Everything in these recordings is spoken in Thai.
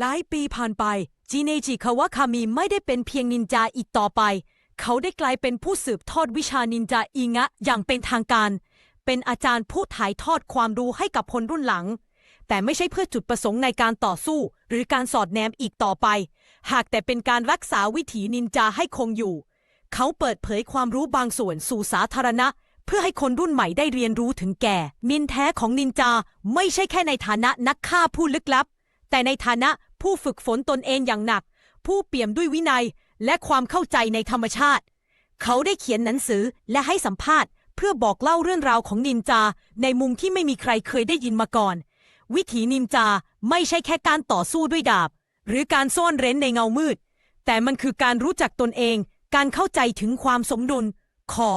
หลายปีผ่านไปจิเนจิคาวะคามิไม่ได้เป็นเพียงนินจาอีกต่อไป เขาได้กลายเป็นผู้สืบทอดวิชานินจาอิงะอย่างเป็นทางการ เป็นอาจารย์ผู้ถ่ายทอดความรู้ให้กับคนรุ่นหลัง แต่ไม่ใช่เพื่อจุดประสงค์ในการต่อสู้ หรือการสอดแนมอีกต่อไป หากแต่เป็นการรักษาวิถีนินจาให้คงอยู่ เขาเปิดเผยความรู้บางส่วนสู่สาธารณะ เพื่อให้คนรุ่นใหม่ได้เรียนรู้ถึงแก่ มินแท้ของนินจาไม่ใช่แค่ในฐานะนักฆ่าผู้ลึกลับ แต่ในฐานะ ผู้ฝึกฝนตนเองอย่างหนัก ผู้เปี่ยมด้วยวินัยและความเข้าใจในธรรมชาติ เขาได้เขียนหนังสือและให้สัมภาษณ์ เพื่อบอกเล่าเรื่องราวของนินจา ในมุมที่ไม่มีใครเคยได้ยินมาก่อน วิถีนินจาไม่ใช่แค่การต่อสู้ด้วยดาบ หรือการซ่อนเร้นในเงามืด แต่มันคือการรู้จักตนเอง การเข้าใจถึงความสมดุล ขอ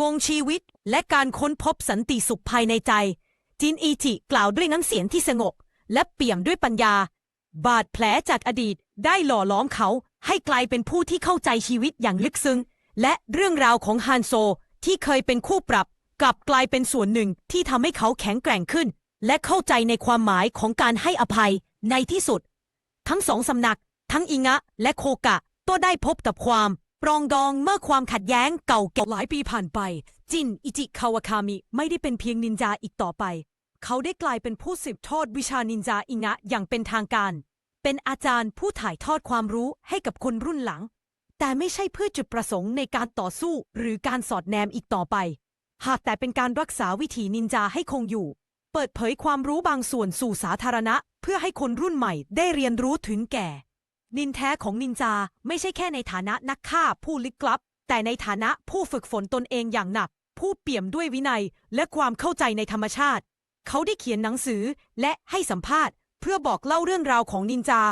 งงชีวิต และการค้นพบสันติสุขภายในใจจินอีจิกล่าวด้วยน้ำเสียงที่สงบและเปี่ยมด้วยปัญญา บาดแผลจากอดีตได้หล่อล้อมเขาให้กลายเป็นผู้ที่เข้าใจชีวิตอย่างลึกซึ้ง และเรื่องราวของฮันโซที่เคยเป็นคู่ปรับ กลับกลายเป็นส่วนหนึ่งที่ทำให้เขาแข็งแกร่งขึ้น และเข้าใจในความหมายของการให้อภัยในที่สุด ทั้งสองสำนัก ทั้งอิงะ และโคกะก็ได้พบกับความ ปรองดองเมื่อความขัดแย้งเก่าแก่หลายปีผ่านไป จินอิจิคาวาคามิไม่ได้เป็นเพียงนินจาอีกต่อไป เขาได้กลายเป็นผู้สืบทอดวิชานินจาอิงะอย่างเป็นทางการ เป็นอาจารย์ผู้ถ่ายทอดความรู้ให้กับคนรุ่นหลัง แต่ไม่ใช่เพื่อจุดประสงค์ในการต่อสู้หรือการสอดแนมอีกต่อไป หากแต่เป็นการรักษาวิถีนินจาให้คงอยู่ เปิดเผยความรู้บางส่วนสู่สาธารณะ เพื่อให้คนรุ่นใหม่ได้เรียนรู้ถึงแก่ นินแท้ของนินจาไม่ใช่แค่ในฐานะนักฆ่าผู้ลึกลับ แต่ในฐานะผู้ฝึกฝนตนเองอย่างหนัก ผู้เปี่ยมด้วยวินัยและความเข้าใจในธรรมชาติ เขาได้เขียนหนังสือและให้สัมภาษณ์ เพื่อบอกเล่าเรื่องราวของนินจา